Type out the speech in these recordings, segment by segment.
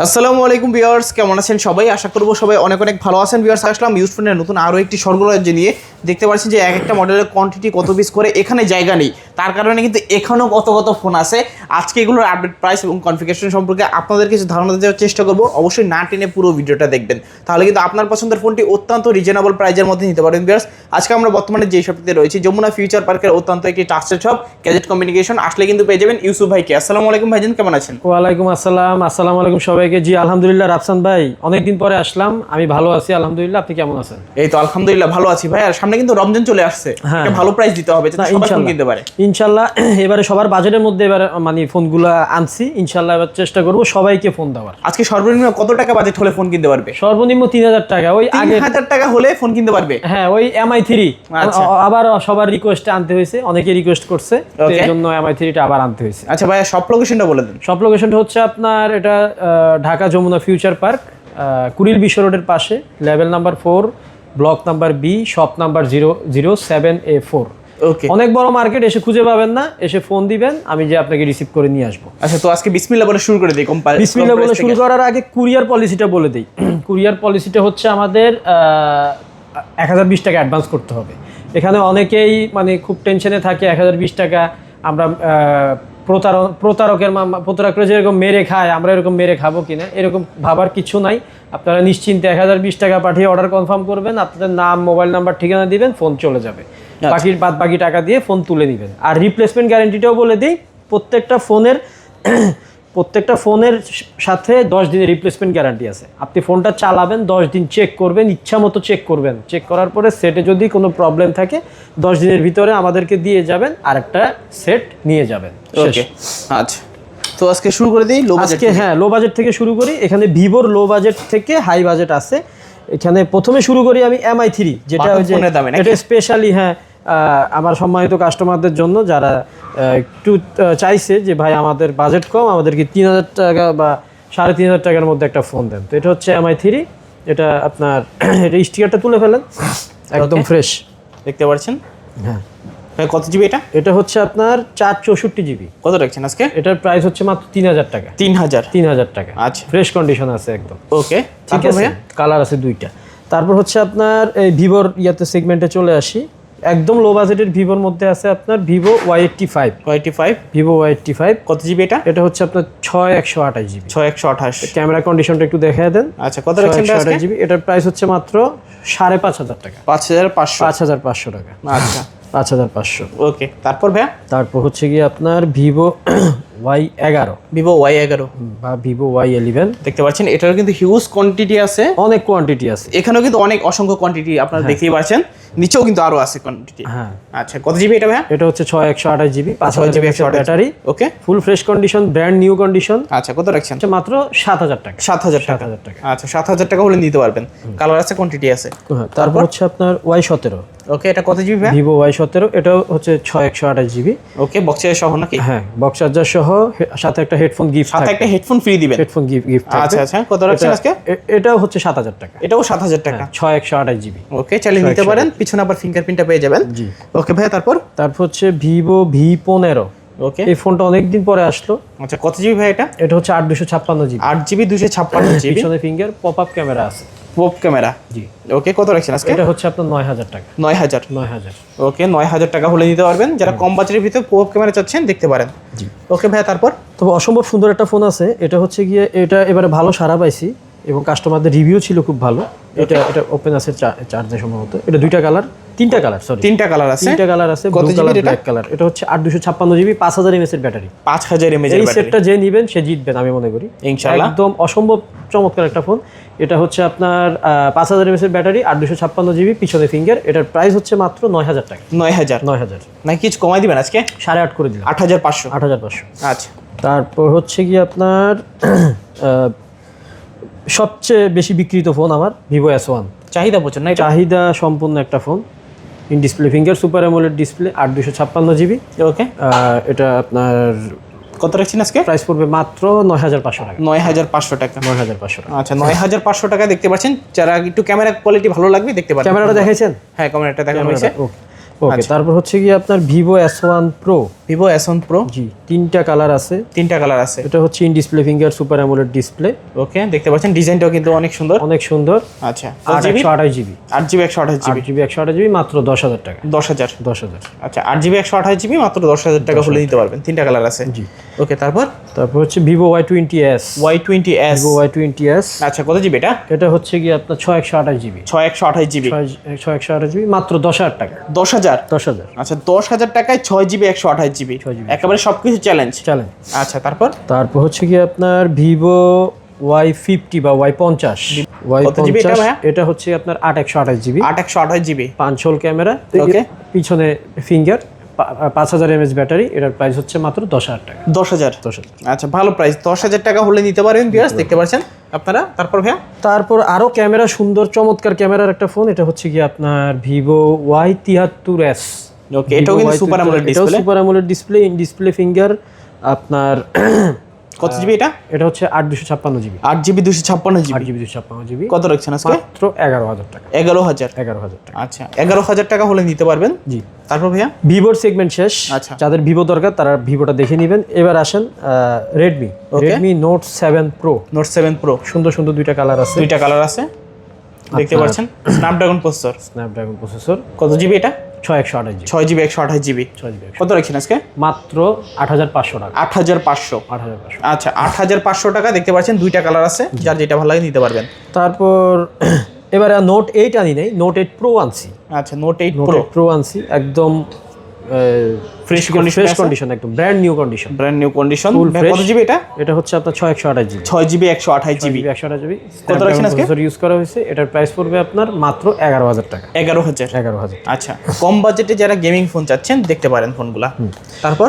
আসসালামু আলাইকুম ভিউয়ার্স, কেমন আছেন সবাই? আশা করব সবাই অনেক অনেক ভালো আছেন ভিউয়ার্স। আসলাম ইউজ ফোনের নতুন আরও একটি সরবরাহ নিয়ে। দেখতে পাচ্ছেন যে এক একটা মডেলের কোয়ান্টিটি কত পিস করে, এখানে জায়গা নেই। তার কারণে কিন্তু এখানেও কত কত ফোন আছে। আজকে এগুলোর আপডেট প্রাইস এবং কনফিগারেশন সম্পর্কে আপনাদের কিছু ধারণা দেওয়ার চেষ্টা করব। অবশ্যই না টেনে পুরো ভিডিওটা দেখবেন। তাহলে কিন্তু আপনার পছন্দের ফোনটি অত্যন্ত রিজনেবল প্রাইজের মধ্যে নিতে পারেন ভিউয়ার্স আজকে আমরা বর্তমানে যে শপটিতে রয়েছি যমুনা ফিউচার পার্কের অত্যন্ত একটি ট্রাস্টেড শপ গ্যাজেট কমিউনিকেশন আসলে কিন্তু পেয়ে যাবেন ইউসুফ ভাইকে। আসসালামু আলাইকুম ভাইজান কেমন আছেন? ওয়ালাইকুম আসসালাম আসসালামু আলাইকুম সবাইকে। জি আলহামদুলিল্লাহ রাফসান ভাই অনেকদিন পরে আসলাম। আমি ভালো আছি আলহামদুলিল্লাহ। আপনি কেমন আছেন? এই তো আলহামদুলিল্লাহ ভালো আছি ভাই। আর সামনে কিন্তু রমজান চলে আসছে। হ্যাঁ। ভালো প্রাইস দিতে হবে যাতে সবাই কিনতে পারে। ইনশাল্লাহ এবারে সবার বাজেটের মধ্যে এবার মানে ফোনগুলো আনছি। ইনশাল্লাহ এবার চেষ্টা করব সবাইকে ফোন দেওয়ার। আজকে সর্বনিম্ন কত টাকা বাজেট হলে ফোন কিনতে পারবে? সর্বনিম্ন তিন হাজার টাকা। ওই আগে হাজার টাকা হলে ফোন কিনতে পারবে? হ্যাঁ ওই এমআই থ্রি আচ্ছা। আবার সবার রিকোয়েস্টে আনতে হয়েছে। অনেকে রিকোয়েস্ট করছে. এই জন্য এমআই থ্রিটা আবার আনতে হয়েছে। আচ্ছা ভাইয়া সব লোকেশনটা বলে দেন। সব লোকেশনটা হচ্ছে আপনার এটা ঢাকা যমুনা ফিউচার পার্ক কুড়িল বিশ্ব রোডের পাশে। Level number four block number B shop number zero zero seven A four okay অনেক বড় মার্কেট এসে খুঁজে পাবেন না এসে ফোন দিবেন আমি যে আপনাকে রিসিভ করে নিয়ে আসব। আচ্ছা তো আজকে বিসমিল্লাহ বলে শুরু করে দিই কোম্পানি বিসমিল্লাহ বলে শুরু করার আগে কুরিয়ার পলিসিটা বলে দিই। কুরিয়ার পলিসিটা হচ্ছে আমাদের এক হাজার বিশ টাকা অ্যাডভান্স করতে হবে। এখানে অনেকেই মানে খুব টেনশনে থাকে এক হাজার বিশ টাকা আমরা প্রতারক প্রতারকের প্রতারকরা যেরকম মেরে খায় আমরা এরকম মেরে খাব কিনা এরকম ভাবার কিছু নাই। আপনারা নিশ্চিন্তে এক হাজার বিশ টাকা পাঠিয়ে অর্ডার কনফার্ম করবেন আপনাদের নাম মোবাইল নাম্বার ঠিকানা দিবেন ফোন চলে যাবে। বাকির বাদ বাকি টাকা দিয়ে ফোন তুলে নেবেন আর রিপ্লেসমেন্ট গ্যারান্টিটাও বলে দিই প্রত্যেকটা ফোনের প্রত্যেকটা ফোনের সাথে দশ দিনের রিপ্লেসমেন্ট গ্যারান্টি আছে। আপনি ফোনটা চালাবেন দশ দিন চেক করবেন ইচ্ছা মতো চেক করবেন। চেক করার পরে সেটে যদি কোনো প্রবলেম থাকে দশ দিনের ভিতরে আমাদেরকে দিয়ে যাবেন আর একটা সেট নিয়ে যাবেন। ওকে আচ্ছা। তো আজকে শুরু করে দিই লো বাজেট আজকে হ্যাঁ লো বাজেট থেকে শুরু করি। এখানে ভিভোর লো বাজেট থেকে হাই বাজেট আছে। এখানে প্রথমে শুরু করি আমি এমআই থ্রি যেটা? এটা স্পেশালি হ্যাঁ আমার সম্মানিত কাস্টমারদের জন্য যারা একটু চাইছে যে ভাই আমাদের বাজেট কম আমাদেরকে তিন হাজার টাকা বা সাড়ে তিন হাজার টাকার মধ্যে একটা ফোন দেন। তো এটা হচ্ছে এমআই থ্রি এটা আপনার এটা স্টিকারটা তুলে ফেলেন। একদম ফ্রেশ দেখতে পাচ্ছেন? হ্যাঁ। কত জিবি এটা? এটা হচ্ছে আপনার চার চৌষট্টি জিবি কত রাখছেন আজকে? এটার প্রাইস হচ্ছে মাত্র তিন হাজার টাকা। তিন হাজার? তিন হাজার টাকা। আচ্ছা। ফ্রেশ কন্ডিশন আছে একদম। ওকে ঠিক আছে? কালার আছে দুইটা। তারপর হচ্ছে আপনার এই ভিভোর ইয়াতে সেগমেন্টে চলে আসি। একদম লো বাজেটের ভিভোর মধ্যে আছে আপনার Vivo Y eighty five Y Y eighty five Vivo Y eighty five কত জিবি এটা? এটা হচ্ছে আপনার ছয় একশো আঠাশ জিবি ছয় একশো আঠাশ। ক্যামেরা কন্ডিশনটা একটু দেখে দেন। আচ্ছা কত রাখছেন একশো আঠাশ জিবি এটার প্রাইস হচ্ছে মাত্র সাড়ে পাঁচ হাজার টাকা। পাঁচ হাজার পাঁচশো। পাঁচ হাজার পাঁচশো টাকা। আচ্ছা। পাঁচ হাজার পাঁচশো। ওকে তারপর ভাইয়া? তারপর হচ্ছে গিয়ে আপনার ভিভো ওয়াই এগারো। ভিভো ওয়াই এগারো। বা ভিভো ওয়াই ইলেভেন দেখতে পাচ্ছেন এটারও কিন্তু হিউজ কোয়ান্টিটি আছে। অনেক কোয়ান্টিটি আছে। এখানেও কিন্তু অনেক অসংখ্য কোয়ান্টিটি আপনারা দেখতেই পাচ্ছেন। নিচেও কিন্তু আরও আছে কোয়ান্টিটি হ্যাঁ। আচ্ছা কত জিবি এটা ভাইয়া? এটা হচ্ছে ছয় একশো আঠাশ জিবি পাঁচ হাজার জিবি একশো battery. Okay full fresh condition brand new condition আচ্ছা কত রাখছেন? মাত্র সাত হাজার টাকা। সাত হাজার সাত টাকা। আচ্ছা সাত হাজার টাকা হলে নিতে পারবেন। কালার আছে কোয়ান্টিটি আছে। হ্যাঁ, তারপর হচ্ছে আপনার ওয়াই সতেরো। ওকে এটা কত জিবি ভিভো ওয়াই সতেরো এটাও হচ্ছে ছয় একশো আঠাশ জিবি ওকে বক্সে সহ নাকি? হ্যাঁ বক্স চার্জার সহ সাথে একটা হেডফোন গিফট সাথে একটা হেডফোন ফ্রি দিবেন? হেডফোন গিফট আচ্ছা আচ্ছা কত রাখছেন আজকে? এটাও হচ্ছে সাত হাজার টাকা। এটাও সাত হাজার টাকা। ছয় একশো আঠাশ জিবি ওকে চালিয়ে নিতে পারেন পিছনে আবার ফিঙ্গারপ্রিন্টটা পেয়ে যাবেন। জি। ওকে ভাই তারপর? তারপর হচ্ছে ভিভো ভি পনেরো। ওকে এই ফোনটা অনেকদিন পরে আসলো। আচ্ছা কত জিবি ভাই এটা? এটা হচ্ছে আট দুশো ছাপ্পান্ন জিবি আট জিবি দুশো ছাপ্পান্ন জিবি পিছনে ফিঙ্গার পপ আপ ক্যামেরা আছে। পপ ক্যামেরা জি। ওকে কত রাখছেন আজকে? এটা হচ্ছে আপনার নয় হাজার টাকা। নয় হাজার। নয় হাজার। ওকে নয় হাজার টাকা হলে নিতে পারবেন। যারা কম বাজারের ভিতরে পপ ক্যামেরা চাচ্ছেন দেখতে পারেন। জি। ওকে ভাইয়া তারপর? তবে অসম্ভব সুন্দর একটা ফোন আছে। এটা হচ্ছে গিয়ে এটা এবারে ভালো সারা পাইছি এবং কাস্টমারদের রিভিউ ছিল খুব ভালো। এটা এটা ওপেন আছে চার্জে সম্ভবত। এটা দুইটা কালার তিনটা কালার সরি তিনটা কালার আছে। তিনটা কালার আছে কত কালার ব্ল্যাক কালার এটা? হচ্ছে আট দুশো ছাপ্পান্ন জিবি পাঁচ হাজার এমএস এর ব্যাটারি পাঁচ হাজার এমএজ এই সেটটা যে নিবেন সে জিতবেন আমি মনে করি। ইনশাআল্লাহ। একদম অসম্ভব চমৎকার একটা ফোন এটা হচ্ছে আপনার পাঁচ হাজার এমএস এর ব্যাটারি আট দুশো ছাপ্পান্ন জিবি পিছনে ফিঙ্গার এটার প্রাইস হচ্ছে মাত্র নয় হাজার টাকা। নয় হাজার? নয় হাজার। নাকি কিছু কমাই দিবেন আজকে? সাড়ে আট করে দিলাম। আট হাজার পাঁচশো। আট হাজার পাঁচশো। আচ্ছা। তারপর হচ্ছে কি আপনার সবচেয়ে বেশি বিক্রিত ফোন আমার ভিভো এস ওয়ান চাহিদা প্রচুর না চাহিদা সম্পূর্ণ একটা phone. In display finger super AMOLED display আট দুশো ছাপ্পান্ন জিবি। ওকে এটা আপনার কত রাখছেন আজকে? প্রাইস পড়বে মাত্র নয় হাজার পাঁচশো টাকা। নয় হাজার পাঁচশো টাকা। নয় হাজার পাঁচশো টাকা। আচ্ছা নয় হাজার পাঁচশো টাকা দেখতে পাচ্ছেন। যারা একটু ক্যামেরা কোয়ালিটি ভালো লাগবে দেখতে পাচ্ছেন ক্যামেরাটা দেখেছেন হ্যাঁ ক্যামেরাটা দেখা হয়েছে। ওকে ওকে আচ্ছা। তারপর হচ্ছে কি আপনার Vivo S one pro Vivo S one pro জি তিনটা কালার আছে। তিনটা কালার আছে। এটা হচ্ছে in display finger super AMOLED display okay দেখতে পাচ্ছেন ডিজাইনটাও কিন্তু অনেক সুন্দর। অনেক সুন্দর। আচ্ছা। আট একশো আঠাশ জিবি। আট জিবি একশো আঠাশ জিবি? জিবি একশো আঠাশ জিবি মাত্র দশ হাজার টাকা। দশ হাজার। দশ হাজার। আচ্ছা আট জিবি একশো আঠাশ জিবি মাত্র দশ হাজার টাকা হলে নিতে পারবেন। তিনটা কালার আছে। জি। ওকে তারপর? তারপর হচ্ছে Vivo Y twenty S Y twenty S Vivo Y twenty S আচ্ছা কত জিবি এটা? এটা হচ্ছে কি আপনার ছয় একশো আঠাশ জিবি। ছয় একশো আঠাশ জিবি। ছয় একশো আঠাশ জিবি মাত্র দশ হাজার টাকা। দশ হাজার? দশ হাজার। আচ্ছা দশ হাজার টাকায় ছয় জিবি একশো আঠাশ জিবি 6GB একেবারে সবকিছু চ্যালেঞ্জ চলেন আচ্ছা তারপর? তারপর হচ্ছে কি আপনার ভিভো ওয়াই ফিফটি বা ওয়াই পঞ্চাশ। ওয়াই এটা পঞ্চাশ এটা হচ্ছে আপনার আট একশো আঠাশ জিবি আট একশো আঠাশ জিবি পাঁচ হোল ক্যামেরা. পিছনে ফিঙ্গার পাঁচ হাজার এমএস ব্যাটারি। এটার প্রাইস হচ্ছে মাত্র দশ হাজার টাকা। দশ হাজার। দশ হাজার। আচ্ছা ভালো প্রাইস দশ হাজার টাকা হলে নিতে পারবেন বিয়ার্স দেখতে পাচ্ছেন? আপনারা? তারপর ভাইয়া? তারপর আরও ক্যামেরা সুন্দর চমৎকার ক্যামেরার একটা ফোন এটা হচ্ছে কি আপনার ভিভো ওয়াই তিয়াত্তর এস। ওকে এটাও কিন্তু super AMOLED display super AMOLED display in display finger আপনার কত জিবি এটা? এটা হচ্ছে আট দুশো ছাপ্পান্ন জিবি আট জিবি দুশো ছাপ্পান্ন জিবি আট জিবি দুশো ছাপ্পান্ন জিবি কত রাখছেন আজকে? মাত্র এগারো হাজার টাকা। এগারো হাজার। এগারো হাজার টাকা। আচ্ছা এগারো হাজার টাকা হলে নিতে পারবেন? জি। তারপর ভাইয়া? ভিভোর সেগমেন্ট শেষ। আচ্ছা। যাদের ভিভো দরকার তারা ভিভোটা দেখে নেবেন। এবার আসেন Redmi. Redmi note seven pro note seven pro সুন্দর সুন্দর দুইটা কালার আছে। দুইটা কালার আছে। দেখতে পাচ্ছেন? স্ন্যাপড্রাগন প্রসেসর স্ন্যাপড্রাগন প্রসেসর কত জিবি এটা? ছয় একশো আঠাশ ছয় জিবি একশো আঠাশ জিবি। কত রাখছেন আজকে? মাত্র আট হাজার পাঁচশো টাকা। আট হাজার পাঁচশো। আট হাজার পাঁচশো। আচ্ছা আট হাজার পাঁচশো টাকা দেখতে পাচ্ছেন দুইটা কালার আছে যার যেটা ভালো লাগে নিতে পারবেন। তারপর এবারে নোট এইট আনি নাই নোট এইট প্রো আনছি। আচ্ছা নোট এইট প্রো প্রো আনছি একদম ফ্রেশ কন্ডিশন ফ্রেশ কন্ডিশন একদম brand new condition brand new condition কত জিবি এটা? এটা হচ্ছে আপনার জিবি ছয় জিবি একশো আঠাশ জিবি জিবি একশো আঠাশ জিবি কত রাখছেন আজকে? ইউজ করা হয়েছে। এটার প্রাইস পড়বে আপনার মাত্র এগারো হাজার টাকা। এগারো হাজার? এগারো হাজার আচ্ছা কম বাজেটে যারা গেমিং ফোন চাচ্ছেন দেখতে পারেন ফোনগুলা তারপর?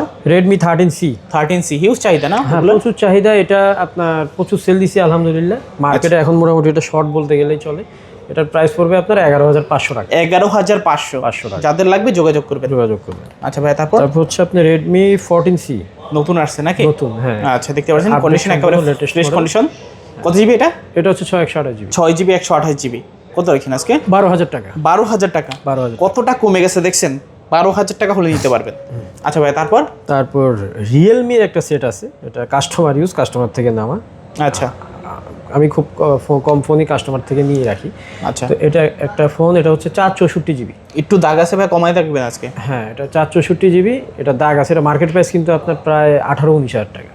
সি থার্টিন সি হিউজ চাহিদা না হ্যাঁ প্রচুর চাহিদা। এটা আপনার প্রচুর সেল দিছি আলহামদুলিল্লাহ। মার্কেটে এখন মোটামুটি এটা শর্ট বলতে গেলেই চলে। এটার প্রাইস পড়বে আপনার এগারো হাজার পাঁচশো টাকা। এগারো হাজার পাঁচশো। পাঁচশো টাকা। যাদের লাগবে যোগাযোগ করবেন। যোগাযোগ করবেন। আচ্ছা ভাই তারপর? তারপর হচ্ছে আপনি রেডমি ফোরটিন সি নতুন আসছে নাকি? নতুন হ্যাঁ। আচ্ছা দেখতে পাচ্ছেন কন্ডিশন একেবারে ফ্রেশ কন্ডিশন কত জিবি এটা? এটা হচ্ছে ছয় একশো আঠাশ জিবি ছয় জিবি একশো আঠাশ জিবি কত রাখেন আজকে? বারো হাজার টাকা। বারো হাজার টাকা। বারো হাজার কতটা কমে গেছে দেখছেন? বারো হাজার টাকা হলে নিতে পারবেন। আচ্ছা ভাই তারপর? তারপর রিয়েলমির একটা সেট আছে। এটা কাস্টমার ইউজ কাস্টমার থেকে নেওয়া। আচ্ছা। আমি খুব কম ফোনই কাস্টমার থেকে নিয়ে রাখি। আচ্ছা। তো এটা একটা ফোন এটা হচ্ছে চার চৌষট্টি জিবি একটু দাগ আছে ভাই কমাই থাকবেন আজকে? হ্যাঁ এটা চার চৌষট্টি জিবি এটা দাগ আছে এটা মার্কেট প্রাইস কিন্তু আপনার প্রায় আঠারো উনিশ হাজার টাকা।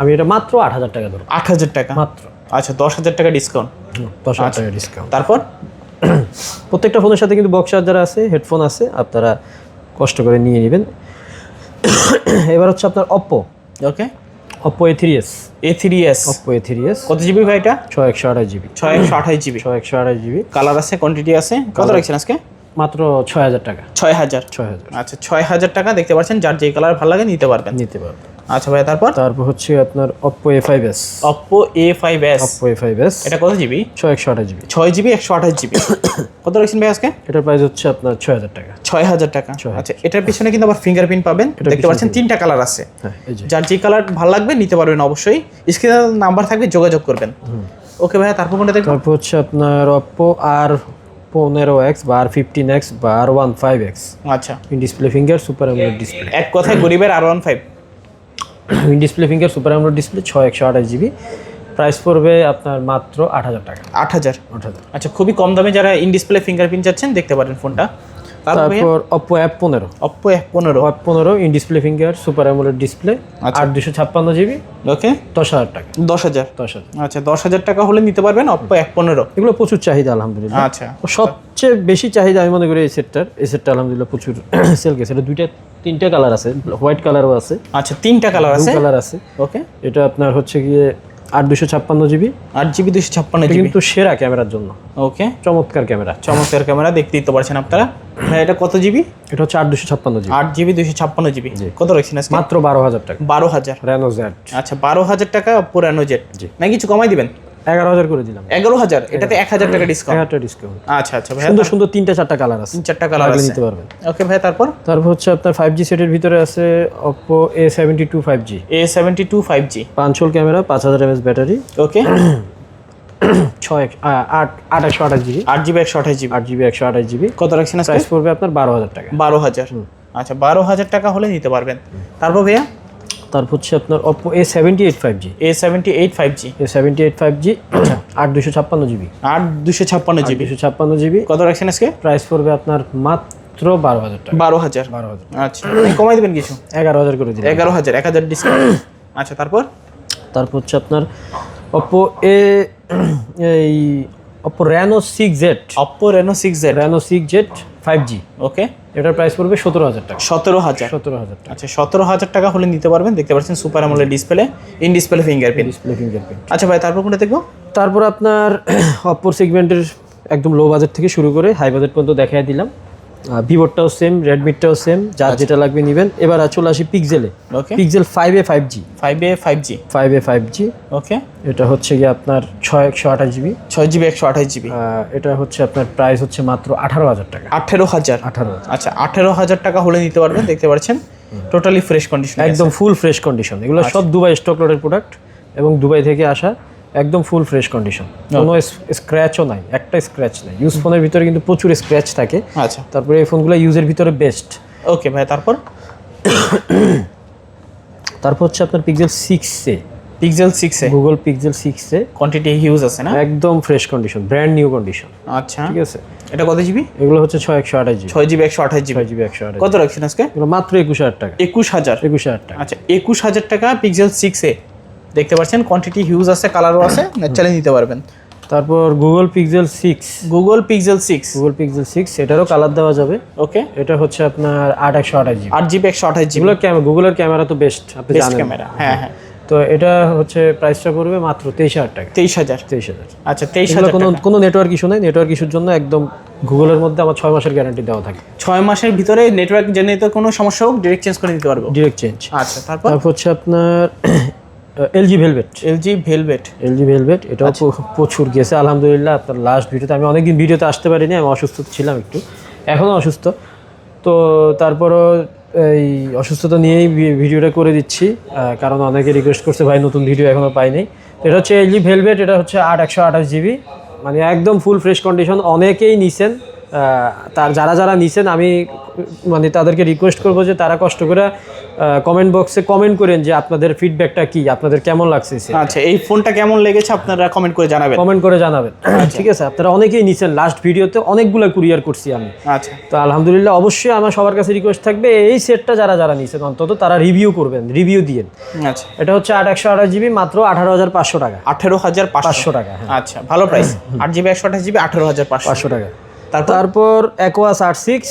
আমি এটা মাত্র আট হাজার টাকা ধরবো। আট হাজার টাকা? মাত্র। আচ্ছা দশ হাজার টাকা ডিসকাউন্ট দশ হাজার আচ্ছা। টাকা ডিসকাউন্ট তারপর? প্রত্যেকটা ফোনের সাথে কিন্তু বক্স চার্জার আছে হেডফোন আছে আপনারা কষ্ট করে নিয়ে নেবেন। এবার হচ্ছে আপনার Oppo okay Oppo A three S A three S Oppo A three S কত জিবি ভাই এটা? ছয় একশো আঠাশ জিবি ছয় একশো আঠাশ জিবি ছয় একশো আঠাশ জিবি কালার আছে কোয়ান্টিটি আছে? কত রাখছেন আজকে? মাত্র ছয় হাজার টাকা। ছয় হাজার। ছয় হাজার। আচ্ছা ছয় হাজার টাকা দেখতে পাচ্ছেন যার যে কালার ভালো লাগে নিতে পারবেন। নিতে পারবেন। আচ্ছা ভাই তারপর? তারপর হচ্ছে আপনার five S Oppo A five S এটা কত জিবি ছয় একশো আঠাশ জিবি ছয় জিবি একশো আঠাশ জিবি কত রাখছেন ভাই আজকে? এটার প্রাইস হচ্ছে আপনার ছয় হাজার টাকা। ছয় হাজার টাকা। ছয় হাজার। আচ্ছা এটার পিছনে কিন্তু আবার ফিঙ্গারপ্রিন্ট পাবেন। দেখতে পাচ্ছেন তিনটা কালার আছে। হ্যাঁ এই যে। যার যে কালার ভালো লাগবে নিতে পারবেন অবশ্যই। স্ক্রিনে নাম্বার থাকবে যোগাযোগ করবেন। ওকে ভাইয়া তারপর কোনটা দেখব তারপর হচ্ছে আপনার অপ্পো আর পনেরো এক্স বা আর ফিফটিন এক্স বা R one five X okay display finger super display এক কথায় গরিবের R one five display finger super AMOLED display ছয় একশো আঠাশ জিবি প্রাইস পড়বে আপনার মাত্র আট হাজার টাকা। আট হাজার। আট হাজার। আচ্ছা খুবই কম দামে যারা ইন ডিসপ্লে ফিঙ্গারপ্রিন্ট চাচ্ছেন দেখতে পারেন ফোনটা তারপর? অপ্পো অ্যাপ পনেরো। অপ্পো এফ পনেরো। অ্যাপ পনেরো in display finger super AMOLED display. আট দুশো ছাপ্পান্ন জিবি ওকে দশ হাজার টাকা। দশ হাজার? দশ হাজার। আচ্ছা দশ হাজার টাকা হলে নিতে পারবেন অপ্পো এফ পনেরো। এগুলো প্রচুর চাহিদা আলহামদুলিল্লাহ। আচ্ছা। সবচেয়ে বেশি চাহিদা আমি মনে করি এই সেটটার এই সেটটা আলহামদুলিল্লাহ প্রচুর সেল গেছে। এটা দুইটা তিনটা কালার আছে হোয়াইট কালারও আছে। আচ্ছা তিনটা কালার আছে? কালার আছে। ওকে এটা আপনার হচ্ছে গিয়ে আট দুশো ছাপ্পান্ন জিবি। আট জিবি দুশো ছাপ্পান্ন জিবি। কিন্তু সেরা ক্যামেরার জন্য। ওকে। চমৎকার ক্যামেরা। চমৎকার ক্যামেরা দেখতেই তো পারছেন আপনারা। হ্যাঁ এটা কত জিবি? এটা হচ্ছে আট দুশো ছাপ্পান্ন জিবি। আট জিবি দুশো ছাপ্পান্ন জিবি। কত রাখছেন মাত্র বারো হাজার টাকা। বারো হাজার। রেনো আচ্ছা বারো হাজার টাকা অপ্পো রেনো জেট জি। না কিছু কমাই দিবেন? এগারো হাজার করে দিলাম। এগারো হাজার? এটাতে এক হাজার টাকা ডিসকাউন্ট এগারোটা ডিসকাউন্ট আচ্ছা আচ্ছা ভাই সুন্দর সুন্দর তিনটা চারটা কালার আছে। তিন চারটা কালার নিতে পারবেন। ওকে ভাই তারপর? তারপর হচ্ছে আপনার ফাইভ জি সেটের ভিতরে আছে Oppo A seventy two five G A seventy two five G পাঁচ হোল ক্যামেরা পাঁচ হাজার এমএস ব্যাটারি ওকে। ছয় আট আট একশো আঠাশ জিবি আট জিবি একশো আঠাশ জিবি। আট জিবি একশো আঠাশ জিবি। কত রাখছেন প্রাইস পড়বে আপনার বারো হাজার টাকা। বারো হাজার। আচ্ছা বারো হাজার টাকা হলে নিতে পারবেন। তারপর ভাইয়া? তারপর হচ্ছে আপনার Oppo A seventy eight five G A seventy eight five G A seventy eight five G আট দুশো ছাপ্পান্ন জিবি আট দুশো ছাপ্পান্ন জিবি দুশো ছাপ্পান্ন জিবি কত রাখছেন আজকে? প্রাইস পড়বে আপনার মাত্র বারো হাজার টাকা। বারো হাজার। বারো হাজার। আচ্ছা। কমাই দেবেন কিছু? এগারো হাজার করে দিন এগারো হাজার এক হাজার ডিসকাউন্ট আচ্ছা তারপর? তারপর হচ্ছে আপনার অপো এ এই Oppo Reno six Z Oppo Reno six Z Reno six Z five G okay এটার প্রাইস পড়বে সতেরো হাজার টাকা। সতেরো হাজার। সতেরো হাজার টাকা। আচ্ছা সতেরো হাজার টাকা হলে নিতে পারবেন দেখতে পাচ্ছেন super AMOLED display in display fingerprint display fingerprint আচ্ছা ভাই তারপর কোনটা দেখব? তারপর আপনার অপর সেগমেন্টের একদম লো বাজেট থেকে শুরু করে হাই বাজেট পর্যন্ত দেখাই দিলাম। ভিভোরটাও সেম রেডমিটাও সেম যার যেটা লাগবে নেবেন। এবার আর চলে আসি পিক্সেলে okay Pixel five A five G five A five G five A five G okay এটা হচ্ছে গিয়ে আপনার ছয় একশো আঠাশ জিবি ছয় জিবি একশো আঠাশ জিবি এটা হচ্ছে আপনার প্রাইস হচ্ছে মাত্র আঠারো হাজার টাকা। আঠেরো হাজার। আঠারো আচ্ছা আঠেরো হাজার টাকা হলে নিতে পারবেন দেখতে পাচ্ছেন? টোটালি ফ্রেশ কন্ডিশন একদম ফুল ফ্রেশ কন্ডিশন এগুলো সব দুবাই স্টক লটের প্রোডাক্ট এবং দুবাই থেকে আসা একদম ফুল ফ্রেশ কন্ডিশন কোনো স্ক্র্যাচও নাই একটা স্ক্র্যাচ নাই। ইউজ ফোনের ভিতরে কিন্তু প্রচুর স্ক্র্যাচ থাকে। আচ্ছা। তারপরে এই ফোনগুলো ইউজের ভিতরে বেস্ট ওকে ভাই তারপর? তারপর হচ্ছে আপনার পিক্সেল সিক্সে পিক্সেল সিক্সে গুগল পিক্সেল সিক্সে কোয়ান্টিটি হিউজ আছে না? একদম fresh condition brand new condition আচ্ছা। ঠিক আছে? এটা কত জিবি এগুলো হচ্ছে ছয় একশো আঠাশ জিবি ছয় জিবি একশো আঠাশ জিবি জিবি একশো আঠাশ কত রাখছেন আজকে? এগুলো মাত্র একুশ হাজার টাকা। একুশ হাজার। একুশ হাজার টাকা। আচ্ছা একুশ হাজার টাকা পিক্সেল সিক্সে দেখতে পাচ্ছেন কোয়ান্টিটি হিউজ আছে কালারও আছে ন্যাচারালি নিতে পারবেন। তারপর Google Pixel six Google Pixel six Google Pixel six এটারও কালার দেওয়া যাবে। ওকে এটা হচ্ছে আপনার আট একশো আঠাশ জিবি আট জিবি একশো আঠাশ জিবি গুগলের ক্যামেরা তো বেস্ট আপনি বেস্ট জানেন। ক্যামেরা হ্যাঁ হ্যাঁ। তো এটা হচ্ছে প্রাইসটা পড়বে মাত্র তেইশ হাজার টাকা। তেইশ হাজার। তেইশ হাজার। আচ্ছা তেইশ হাজার কোনো কোনো নেটওয়ার্ক ইস্যু নেই। নেটওয়ার্ক ইস্যুর জন্য একদম গুগলের মধ্যে আমার ছয় মাসের গ্যারান্টি দেওয়া থাকে। ছয় মাসের ভিতরে নেটওয়ার্ক জেনে কোনো সমস্যা হোক ডিরেক্ট চেঞ্জ করে নিতে পারব। ডিরেক্ট চেঞ্জ আচ্ছা তারপর? তারপর হচ্ছে আপনার LG Velvet LG Velvet LG Velvet এটাও আচ্ছা। প্রচুর গেছে আলহামদুলিল্লাহ। আপনার লাস্ট ভিডিওতে আমি অনেকদিন ভিডিওতে আসতে পারিনি আমি অসুস্থ ছিলাম একটু। এখনও অসুস্থ। তো তারপরও এই অসুস্থতা নিয়েই ভিডিওটা করে দিচ্ছি কারণ অনেকে রিকোয়েস্ট করছে ভাই নতুন ভিডিও এখনও পাইনি। এটা হচ্ছে এলজি ভেলভেট এটা হচ্ছে আট একশো আঠাশ জিবি মানে একদম ফুল ফ্রেশ কন্ডিশন অনেকেই নিছেন তার যারা যারা নিছেন আমি মানে তাদেরকে রিকোয়েস্ট করব যে তারা কষ্ট করে কমেন্ট বক্সে কমেন্ট করেন যে আপনাদের ফিডব্যাকটা কি আপনাদের কেমন লাগছে আচ্ছা এই ফোনটা কেমন লেগেছে আপনারা কমেন্ট করে জানাবেন। কমেন্ট করে জানাবেন। ঠিক আছে আপনারা অনেকেই নিছেন লাস্ট ভিডিওতে অনেকগুলো কুরিয়ার করছি আমি। আচ্ছা। তো আলহামদুলিল্লাহ অবশ্যই আমার সবার কাছে রিকোয়েস্ট থাকবে এই সেটটা যারা যারা নিছেন অন্তত তারা রিভিউ করবেন রিভিউ দিয়েন আচ্ছা। এটা হচ্ছে আট একশো আঠাশ জিবি মাত্র আঠারো হাজার পাঁচশো টাকা। আঠেরো হাজার পাঁচশো। টাকা হ্যাঁ। আচ্ছা ভালো প্রাইস আট জিবি একশো আঠাশ জিবি আঠেরো হাজার পাঁচশো। টাকা। তারপর? তারপর অ্যাকোয়াস আট সিক্স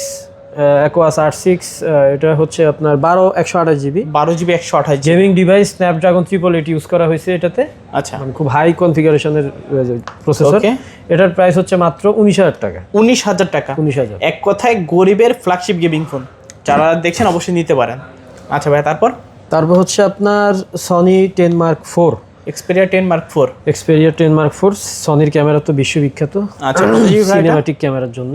অ্যাকোয়াস আট সিক্স এটা হচ্ছে আপনার বারো একশো আঠাশ জিবি বারো জিবি একশো আঠাশ gaming device Snapdragon triple eight use করা হয়েছে এটাতে। আচ্ছা। খুব হাই কনফিগারেশনের প্রসেসর. এটার প্রাইস হচ্ছে মাত্র উনিশ হাজার টাকা। উনিশ হাজার টাকা। উনিশ হাজার। এক কথায় গরিবের ফ্ল্যাগশিপ গেমিং ফোন যারা দেখছেন অবশ্যই নিতে পারেন। আচ্ছা ভাই তারপর? তারপর হচ্ছে আপনার Sony ten mark four Xperia ten mark four Xperia ten mark four সনির camera তো বিশ্ববিখ্যাত। আচ্ছা? সিনেমাটিক ক্যামেরার জন্য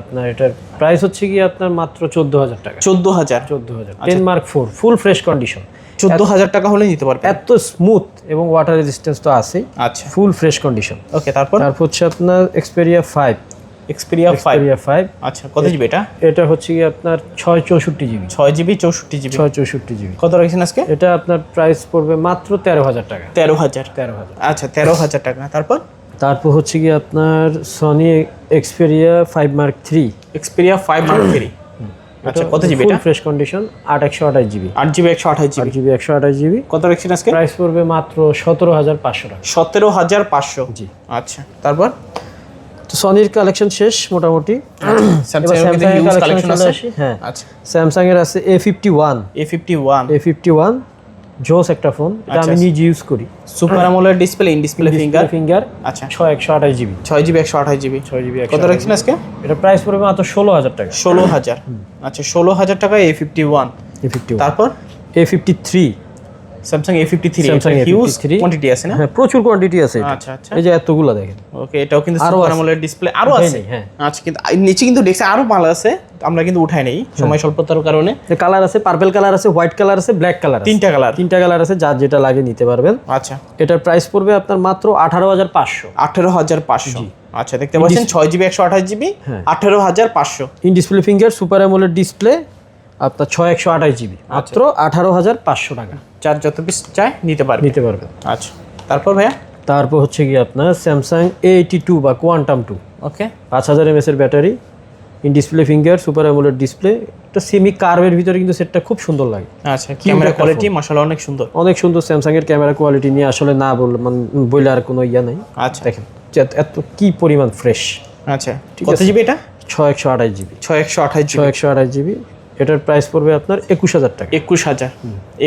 আপনার এটার প্রাইস হচ্ছে কি আপনার মাত্র চোদ্দ হাজার টাকা। চোদ্দ হাজার চোদ্দ হাজার ten mark four full fresh condition চোদ্দ হাজার টাকা হলে নিতে পারবে এত স্মুথ এবং ওয়াটার রেজিস্ট্যান্স তো আছেই। আচ্ছা। ফুল ফ্রেশ কন্ডিশন ওকে তারপর? তারপর হচ্ছে আপনার Xperia five Xperia five Xperia five আচ্ছা কত জিবি এটা? এটা হচ্ছে কি আপনার ছয় চৌষট্টি জিবি ছয় জিবি চৌষট্টি জিবি ছয় চৌষট্টি জিবি কত রাখছেন আজকে? এটা আপনার প্রাইস পড়বে মাত্র তেরো হাজার টাকা। তেরো হাজার। তেরো হাজার। আচ্ছা তেরো হাজার টাকা। তারপর? তারপর হচ্ছে কি আপনার Sony Xperia five mark three Xperia five mark three আচ্ছা কত জিবি এটা? ফ্রেশ কন্ডিশন আট একশো আঠাশ জিবি আট জিবি একশো আঠাশ আট জিবি জিবি একশো আঠাশ জিবি কত রাখছেন আজকে? প্রাইস পড়বে মাত্র সতেরো হাজার পাঁচশো টাকা। সতেরো হাজার পাঁচশো। জি। আচ্ছা তারপর? তো সনির কালেকশন শেষ মোটামুটি। স্যামসাং এর স্যামসাং হ্যাঁ আচ্ছা স্যামসাং এর আছে। A fifty one A fifty one A fifty one জোস একটা ফোন এটা আমি আচ্ছা। নিজে ইউজ করি। Super AMOLED display in display finger finger আচ্ছা। ছয় একশো আঠাশ জিবি ছয় জিবি একশো আঠাশ জিবি ছয় জিবি কত রাখছেন আজকে? এটা প্রাইস পড়বে মাত্র ষোলো হাজার টাকা। ষোলো হাজার। আচ্ছা ষোলো হাজার টাকা A fifty one A fifty তারপর? A fifty three Samsung A fifty three huge A53 quantity আছে না? হ্যাঁ প্রচুর কোয়ান্টিটি আছে আচ্ছা আচ্ছা। এই যে এতগুলো দেখেন। ওকে এটাও কিন্তু সুপার আছে। ডিসপ্লে আরও আছে। হ্যাঁ। আচ্ছা কিন্তু নিচে কিন্তু আরও মাল আছে আমরা কিন্তু উঠাই নেই সময় স্বল্পতার কারণে। কালার আছে পার্পল কালার আছে হোয়াইট কালার আছে ব্ল্যাক কালার তিনটা কালার তিনটা কালার আছে যার যেটা লাগে নিতে পারবেন। আচ্ছা। এটার প্রাইস পড়বে আপনার মাত্র আঠারো হাজার পাঁচশো। আঠেরো হাজার পাঁচশো। আচ্ছা দেখতে পাচ্ছেন ছয় জিবি একশো আঠাশ জিবি আঠারো হাজার পাঁচশো। In display finger super AMOLED display আপনার ছয় একশো আঠাশ জিবি মাত্র আঠারো হাজার পাঁচশো টাকা। চার যত পিস চাই নিতে পারবে। নিতে পারবেন আচ্ছা। তারপর ভাইয়া? তারপর হচ্ছে কি আপনার স্যামসাং এইটি টু বা কোয়ান্টাম টু ওকে। পাঁচ হাজার এমএস এর battery in display finger super AMOLED display একটা সেমি কার্ভের ভিতরে কিন্তু সেটটা খুব সুন্দর লাগে। আচ্ছা ক্যামেরা কোয়ালিটি মশালা অনেক সুন্দর। অনেক সুন্দর স্যামসাং এর ক্যামেরা কোয়ালিটি নিয়ে আসলে না বল মানে বইলে আর কোনো ইয়া নাই। আচ্ছা। দেখেন এত কি পরিমাণ ফ্রেশ আচ্ছা কত জিবি এটা? ছয় একশো আঠাশ জিবি। ছয় একশো আঠাশ ছয় একশো আঠাশ জিবি। এটার প্রাইস পড়বে আপনার একুশ হাজার টাকা। একুশ হাজার।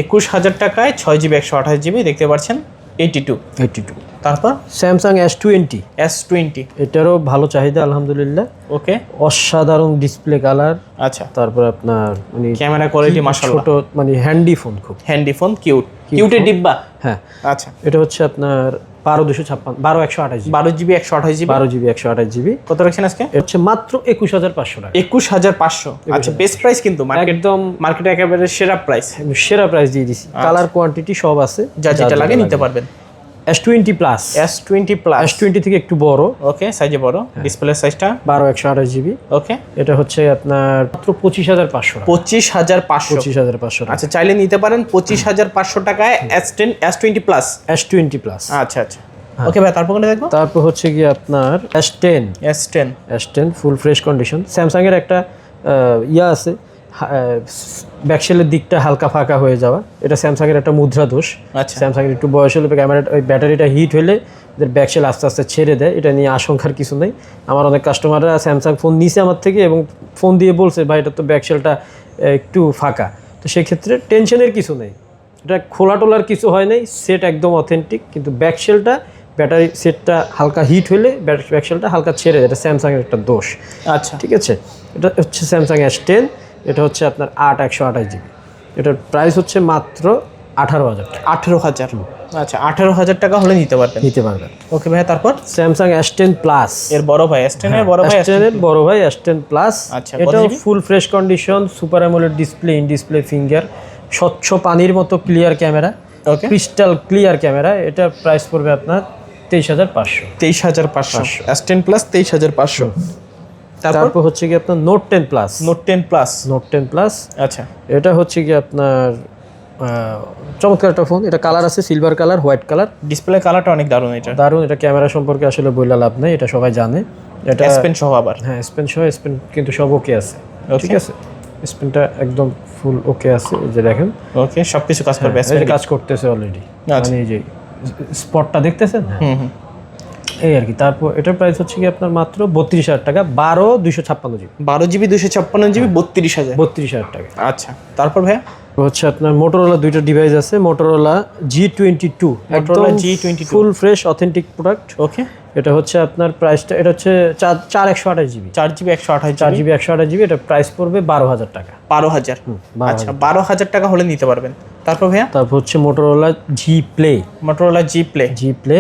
একুশ হাজার টাকায় ছয় জিবি একশো আঠাশ জিবি দেখতে পাচ্ছেন এইটি টু এইটি টু তারপর? Samsung S twenty S twenty এটারও ভালো চাহিদা আলহামদুলিল্লাহ। ওকে। অসাধারণ ডিসপ্লে কালার আচ্ছা। তারপর আপনার মানে ক্যামেরা কোয়ালিটি মাশাআল্লাহ। ছোট মানে হ্যান্ডি ফোন খুব। হ্যান্ডি ফোন কিউট কিউটের ডিব্বা। হ্যাঁ। আচ্ছা। এটা হচ্ছে আপনার বারো দুশো ছাপ্পান্ন বারো একশো আঠাশ বারো জিবি একশো আঠাশ জিবি? বারো জিবি একশো আঠাশ জিবি। কত রাখছেন আজকে? হচ্ছে মাত্র একুশ হাজার পাঁচশো টাকা। একুশ হাজার পাঁচশো। আচ্ছা বেস্ট প্রাইস কিন্তু একদম মার্কেটে একেবারে সেরা প্রাইস সেরা প্রাইস দিয়ে দিছি। কালার কোয়ান্টিটি সব আছে। যা যেটা লাগে নিতে পারবেন। S twenty plus S twenty plus S twenty থেকে একটু বড়। ওকে সাইজে বড়। ডিসপ্লে সাইজটা বারো একশো আঠাশ জিবি। ওকে এটা হচ্ছে আপনার মাত্র পঁচিশ হাজার পাঁচশো পঁচিশ হাজার পাঁচশো। পঁচিশ হাজার পাঁচশো আচ্ছা চাইলে নিতে পারেন পঁচিশ হাজার পাঁচশো টাকায় S ten S twenty plus S twenty plus আচ্ছা আচ্ছা। ওকে ভাই তারপর কোনটা দেখব? তারপর হচ্ছে কি আপনার S ten S ten S ten full fresh condition স্যামসাংয়ের একটা ইয়া আছে। ব্যাকশেলের দিকটা হালকা ফাঁকা হয়ে যাওয়া। এটা স্যামসাংয়ের একটা মুদ্রা দোষ। আচ্ছা। স্যামসাংয়ের একটু বয়স হলে ক্যামেরাটা ওই ব্যাটারিটা হিট হলে এদের ব্যাকশেল আস্তে আস্তে ছেড়ে দেয়। এটা নিয়ে আশঙ্কার কিছু নেই। আমার অনেক কাস্টমাররা স্যামসাং ফোন নিছে আমার থেকে এবং ফোন দিয়ে বলছে ভাই এটা তো ব্যাকশেলটা একটু ফাঁকা। তো সেক্ষেত্রে টেনশনের কিছু নেই। এটা খোলা টোলার কিছু হয় নাই সেট একদম অথেন্টিক কিন্তু ব্যাকশেলটা ব্যাটারি সেটটা হালকা হিট হলে ব্যাকশেলটা হালকা ছেড়ে দেয়। এটা স্যামসাংয়ের একটা দোষ। আচ্ছা। ঠিক আছে? এটা হচ্ছে স্যামসাং এস টেন এটা হচ্ছে আপনার আট একশো আঠাশ জিবি। এটার প্রাইস হচ্ছে মাত্র আঠারো হাজার আঠেরো হাজার। আচ্ছা আঠেরো হাজার টাকা হলে নিতে পারবেন। নিতে পারবেন। ওকে ভাই তারপর? স্যামসাং এস টেন প্লাস এর বড় ভাই এস টেনের বড় ভাই এস টেনের বড় ভাই এস টেন প্লাস আচ্ছা, এটাও full fresh condition super AMOLED display in display finger স্বচ্ছ পানির মতো clear camera okay. Crystal clear camera এটার প্রাইস পড়বে আপনার তেইশ হাজার পাঁচশো। তেইশ হাজার পাঁচশো। এস টেন প্লাস তেইশ হাজার পাঁচশো। তারপর? হচ্ছে কি আপনার Note ten plus Note ten plus Note ten plus আচ্ছা। এটা হচ্ছে কি আপনার চমৎকার একটা ফোন এটা কালার আছে silver colour white colour display কালারটা অনেক দারুণ এটা। দারুণ এটা ক্যামেরা সম্পর্কে আসলে বইলা লাভ নেই এটা সবাই জানে। এটা এস পেন সহ আবার। হ্যাঁ স্পেন সহ স্পেন কিন্তু সব ওকে আছে। ঠিক আছে? স্পেনটা একদম ফুল ওকে আছে যে দেখেন। ওকে সবকিছু কাজ করবে এস এই যে কাজ করতেছে অলরেডি আচ্ছা। মানে এই যে স্পটটা দেখতেছেন? হ্যাঁ। হুম হুম। এই আর কি। তারপর এটার প্রাইস হচ্ছে কি আপনার মাত্র বত্রিশ হাজার টাকা বারো দুইশো ছাপ্পান্ন জিবি। বারো জিবি দুশো ছাপ্পান্ন জিবি বত্রিশ হাজার। বত্রিশ হাজার টাকা। আচ্ছা তারপর ভাইয়া? হচ্ছে আপনার মোটরোলা দুইটা ডিভাইস আছে Motorola G twenty two Motorola G22 full fresh authentic product okay এটা হচ্ছে আপনার প্রাইসটা এটা হচ্ছে চার চার একশো আঠাশ জিবি। চার জিবি একশো আঠাশ চার জিবি। একশো আঠাশ জিবি এটা প্রাইস পড়বে বারো হাজার টাকা। বারো হাজার। আচ্ছা বারো হাজার টাকা হলে নিতে পারবেন। তারপর ভাইয়া? তারপর হচ্ছে Motorola G play Motorola G play G play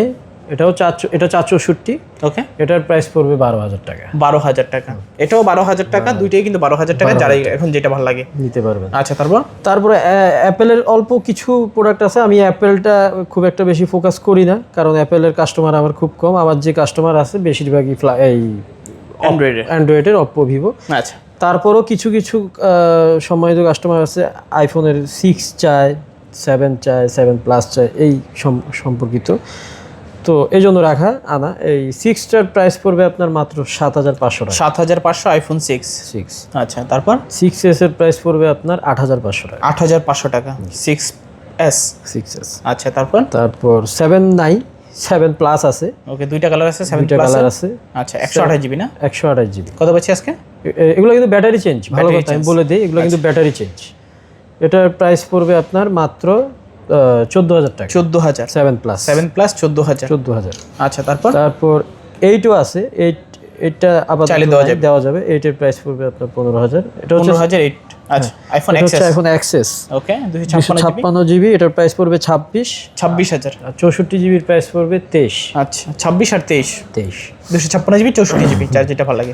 এটাও চার এটা চার চৌষট্টি ওকে এটার প্রাইস পড়বে বারো হাজার টাকা। বারো হাজার টাকা। এটাও বারো হাজার টাকা দুইটাই কিন্তু বারো হাজার টাকা যারাই এখন যেটা ভালো লাগে। নিতে পারবেন। আচ্ছা তারপর? তারপরে অ্যাপেলের অল্প কিছু প্রোডাক্ট আছে। আমি অ্যাপেলটা খুব একটা বেশি ফোকাস করি না কারণ অ্যাপেলের কাস্টমার আমার খুব কম। আমার যে কাস্টমার আছে বেশিরভাগই ফ্লা- এই অ্যান্ড্রয়েডের অ্যান্ড্রয়েডের অপ্পো ভিভো আচ্ছা। তারপরও কিছু কিছু আহ, সম্মানিত কাস্টমার আছে। আইফোনের সিক্স চায় সেভেন চায় সেভেন প্লাস চায় এই সম- সম্পর্কিত। তো এই জন্য রাখা আনা এই সিক্সটার প্রাইস পড়বে আপনার মাত্র সাত হাজার পাঁচশো টাকা। সাত হাজার পাঁচশো আইফোন সিক্স সিক্স আচ্ছা তারপর? সিক্স এস এর প্রাইস পড়বে আপনার আট হাজার পাঁচশো টাকা। আট হাজার পাঁচশো টাকা। সিক্স এস সিক্স এস আচ্ছা তারপর? তারপর সেভেন নাই সেভেন প্লাস আছে। ওকে দুইটা কালার আছে সেভেন দুইটা কালার আছে। আচ্ছা একশো আঠাশ জিবি না? একশো আঠাশ জিবি কত পাচ্ছি আজকে? এগুলো কিন্তু ব্যাটারি চেঞ্জ ভালো কথা আমি বলে দিই এগুলো কিন্তু ব্যাটারি চেঞ্জ এটার প্রাইস পড়বে আপনার মাত্র চোদ্দ হাজার টাকা। চোদ্দ হাজার। সেভেন প্লাস সেভেন প্লাস চোদ্দ হাজার। চোদ্দ হাজার। আচ্ছা তারপর? তারপর এইটও আছে এইট এটা আবার চাইলে দেওয়া যাবে। দেওয়া যাবে। এইটার প্রাইস পড়বে আপনার পনেরো হাজার। এটা হচ্ছে হাজার এইট আচ্ছা আইফোন হচ্ছে এক্সএস এখন অ্যাক্সেস ওকে দুশো ছাপ্পান্ন জিবি এটার প্রাইস পড়বে ছাব্বিশ। ছাব্বিশ হাজার। আর চৌষট্টি জিবির প্রাইস পড়বে তেইশ। আচ্ছা ছাব্বিশ আর তেইশ। তেইশ। দুশো ছাপ্পান্ন জিবি চৌষট্টি জিবি যার যেটা ভালো লাগে।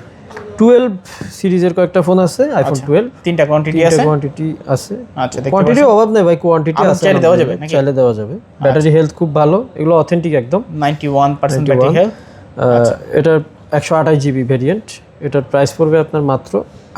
টুয়েলভ সিরিজের কয়েকটা ফোন আছে আইফোন টুয়েলভ তিনটা কোয়ান্টিটি আছে? কোয়ান্টিটি আছে। আচ্ছা কোয়ান্টিটি অভাব নেই ভাই কোয়ান্টিটি আছে চাইলে দেওয়া যাবে চাইলে দেওয়া যাবে। ব্যাটারি হেলথ খুব ভালো এগুলো অথেন্টিক একদম। Ninety one percent battery health আচ্ছা। এটার একশো আঠাশ জিবি ভেরিয়েন্ট এটার প্রাইস পড়বে আপনার মাত্র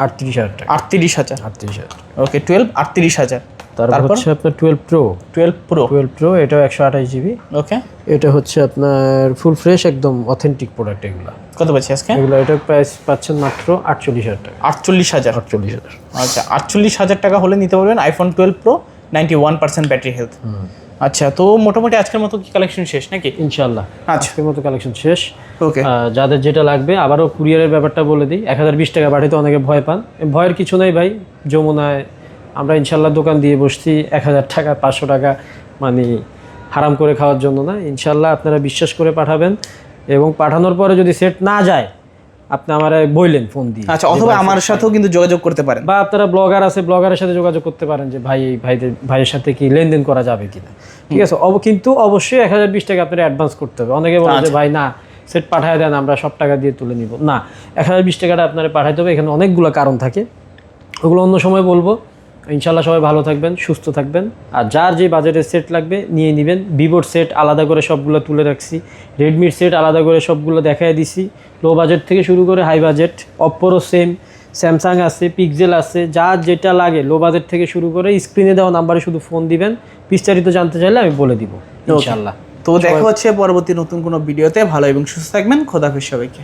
আটত্রিশ হাজার টাকা। আটত্রিশ হাজার। আটত্রিশ হাজার। ওকে টুয়েলভ আটত্রিশ হাজার। তারপর? হচ্ছে আপনার twelve Pro twelve Pro twelve Pro এটাও একশো আঠাশ জিবি ওকে এটা হচ্ছে আপনার ফুল ফ্রেশ একদম অথেন্টিক প্রোডাক্ট এগুলো। কত পাচ্ছি আজকে? এগুলো এটার প্রাইস পাচ্ছেন মাত্র আটচল্লিশ হাজার টাকা। আটচল্লিশ হাজার? আটচল্লিশ হাজার। আচ্ছা আটচল্লিশ হাজার টাকা হলে নিতে পারবেন iPhone twelve Pro ninety one percent battery health আচ্ছা তো মোটামুটি আজকের মতো কি কালেকশন শেষ নাকি? ইনশাল্লাহ আচ্ছা। আজকের মতো কালেকশন শেষ। ওকে যাদের যেটা লাগবে আবারও কুরিয়ারের ব্যাপারটা বলে দিই। এক হাজার বিশ টাকা পাঠাতে অনেকে ভয় পান। ভয়ের কিছু নেই ভাই যমুনায় আমরা ইনশাল্লাহ দোকান দিয়ে বসছি এক হাজার টাকা পাঁচশো টাকা মানে হারাম করে খাওয়ার জন্য না। ইনশাল্লাহ আপনারা বিশ্বাস করে পাঠাবেন এবং পাঠানোর পরে যদি সেট না যায় আপনি আমার বইলেন ফোন দিয়ে। আচ্ছা অথবা আমার সাথেও কিন্তু যোগাযোগ করতে পারেন। বা আপনারা ব্লগার আছে ব্লগারের সাথে যোগাযোগ করতে পারেন যে ভাই এই ভাইদের ভাইয়ের সাথে কি লেনদেন করা যাবে কিনা? ঠিক আছে অব কিন্তু অবশ্যই এক হাজার বিশ টাকা আপনার অ্যাডভান্স করতে হবে। অনেকে বলে যে ভাই না সেট পাঠায় দেন আমরা সব টাকা দিয়ে তুলে নিব। না এক হাজার বিশ টাকাটা আপনারা পাঠাইতে হবে। এখানে অনেকগুলো কারণ থাকে। ওগুলো অন্য সময় বলব। ইনশাল্লাহ সবাই ভালো থাকবেন সুস্থ থাকবেন। আর যার যে বাজেটের সেট লাগবে নিয়ে নেবেন। ভিভোর সেট আলাদা করে সবগুলো তুলে রাখছি। রেডমির সেট আলাদা করে সবগুলো দেখাই দিছি। লো বাজেট থেকে শুরু করে হাই বাজেট অপ্পোরও সেম স্যামসাং আছে পিক্সেল আছে যার যেটা লাগে লো বাজেট থেকে শুরু করে স্ক্রিনে দেওয়া নাম্বারে শুধু ফোন দিবেন। বিস্তারিত জানতে চাইলে আমি বলে দিব ইনশাল্লাহ। তো দেখা হচ্ছে পরবর্তী নতুন কোনো ভিডিওতে ভালো এবং সুস্থ থাকবেন। খোদাফিজ সবাইকে।